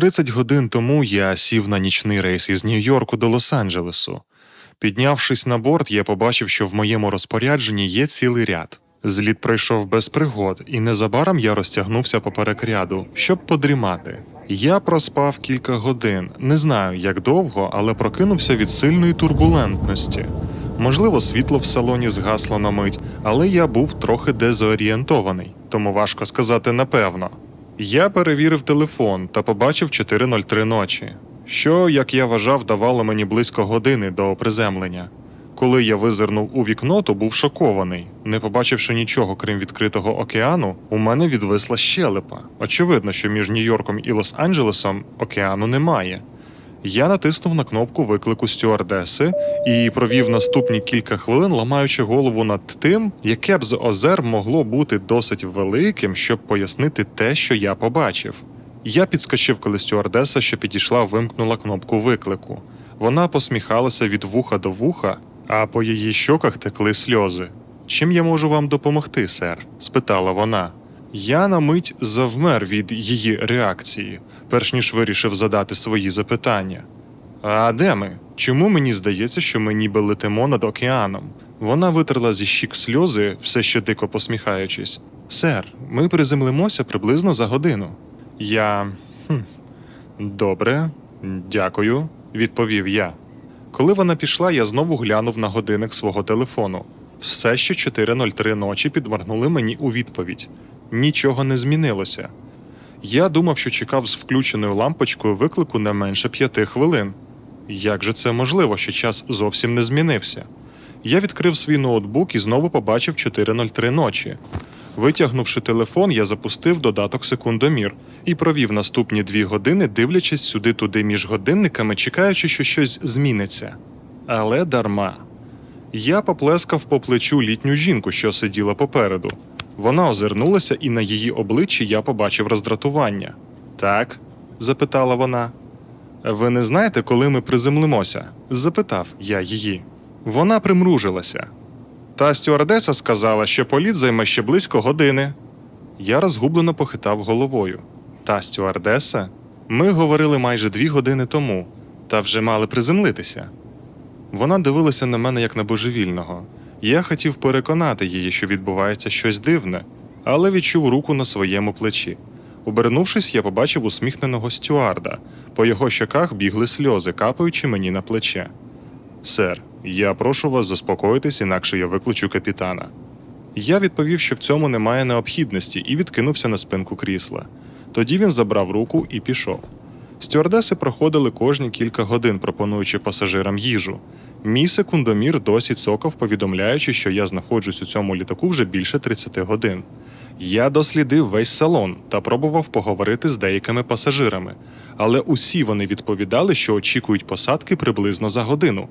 30 годин тому я сів на нічний рейс із Нью-Йорку до Лос-Анджелесу. Піднявшись на борт, я побачив, що в моєму розпорядженні є цілий ряд. Зліт пройшов без пригод, і незабаром я розтягнувся поперек ряду, щоб подрімати. Я проспав кілька годин, не знаю як довго, але прокинувся від сильної турбулентності. Можливо, світло в салоні згасло на мить, але я був трохи дезорієнтований, тому важко сказати напевно. Я перевірив телефон та побачив 4.03 ночі, що, як я вважав, давало мені близько години до приземлення. Коли я визирнув у вікно, то був шокований. Не побачивши нічого, крім відкритого океану, у мене відвисла щелепа. Очевидно, що між Нью-Йорком і Лос-Анджелесом океану немає. Я натиснув на кнопку виклику стюардеси і провів наступні кілька хвилин, ламаючи голову над тим, яке б з озер могло бути досить великим, щоб пояснити те, що я побачив. Я підскочив, коли стюардеса, що підійшла, вимкнула кнопку виклику. Вона посміхалася від вуха до вуха, а по її щоках текли сльози. Чим я можу вам допомогти, сер? спитала вона. Я на мить завмер від її реакції, перш ніж вирішив задати свої запитання. А де ми? Чому мені здається, що ми ніби летимо над океаном? Вона витерла зі щік сльози, все ще дико посміхаючись. Сер, ми приземлимося приблизно за годину. Я. Хм, добре, дякую, відповів я. Коли вона пішла, я знову глянув на годинник свого телефону. Все ще 4.03 ночі підморгнули мені у відповідь. Нічого не змінилося. Я думав, що чекав з включеною лампочкою виклику не менше п'яти хвилин. Як же це можливо, що час зовсім не змінився? Я відкрив свій ноутбук і знову побачив 4.03 ночі. Витягнувши телефон, я запустив додаток секундомір і провів наступні дві години, дивлячись сюди-туди між годинниками, чекаючи, що щось зміниться. Але дарма. Я поплескав по плечу літню жінку, що сиділа попереду. Вона озирнулася, і на її обличчі я побачив роздратування. Так? запитала вона. Ви не знаєте, коли ми приземлимося? запитав я її. Вона примружилася. Та стюардеса сказала, що політ займе ще близько години. Я розгублено похитав головою. Та стюардеса? Ми говорили майже дві години тому, та вже мали приземлитися. Вона дивилася на мене як на божевільного. Я хотів переконати її, що відбувається щось дивне, але відчув руку на своєму плечі. Обернувшись, я побачив усміхненого стюарда. По його щоках бігли сльози, капаючи мені на плече. Сер, я прошу вас заспокоїтись, інакше я викличу капітана. Я відповів, що в цьому немає необхідності, і відкинувся на спинку крісла. Тоді він забрав руку і пішов. Стюардеси проходили кожні кілька годин, пропонуючи пасажирам їжу. Мій секундомір досі цокав, повідомляючи, що я знаходжусь у цьому літаку вже більше 30 годин. Я дослідив весь салон та пробував поговорити з деякими пасажирами, але усі вони відповідали, що очікують посадки приблизно за годину.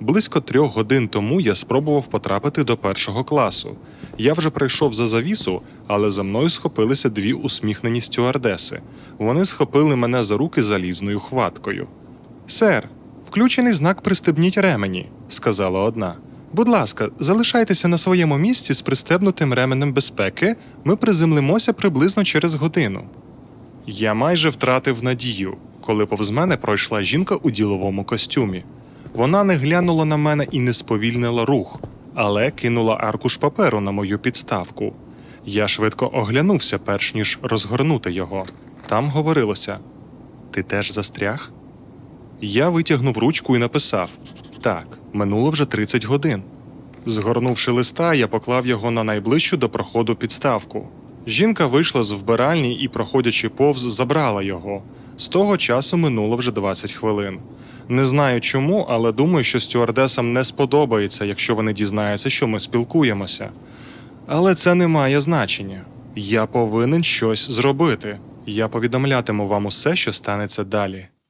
Близько трьох годин тому я спробував потрапити до першого класу. Я вже прийшов за завісу, але за мною схопилися дві усміхнені стюардеси. Вони схопили мене за руки залізною хваткою. Сер, включений знак пристебніть ремені, сказала одна. Будь ласка, залишайтеся на своєму місці з пристебнутим ременем безпеки. Ми приземлимося приблизно через годину. Я майже втратив надію, коли повз мене пройшла жінка у діловому костюмі. Вона не глянула на мене і не сповільнила рух, але кинула аркуш паперу на мою підставку. Я швидко оглянувся, перш ніж розгорнути його. Там говорилося: Ти теж застряг? Я витягнув ручку і написав: Так, минуло вже 30 годин. Згорнувши листа, я поклав його на найближчу до проходу підставку. Жінка вийшла з вбиральні і, проходячи повз, забрала його. З того часу минуло вже 20 хвилин. Не знаю чому, але думаю, що стюардесам не сподобається, якщо вони дізнаються, що ми спілкуємося. Але це не має значення. Я повинен щось зробити. Я повідомлятиму вам усе, що станеться далі.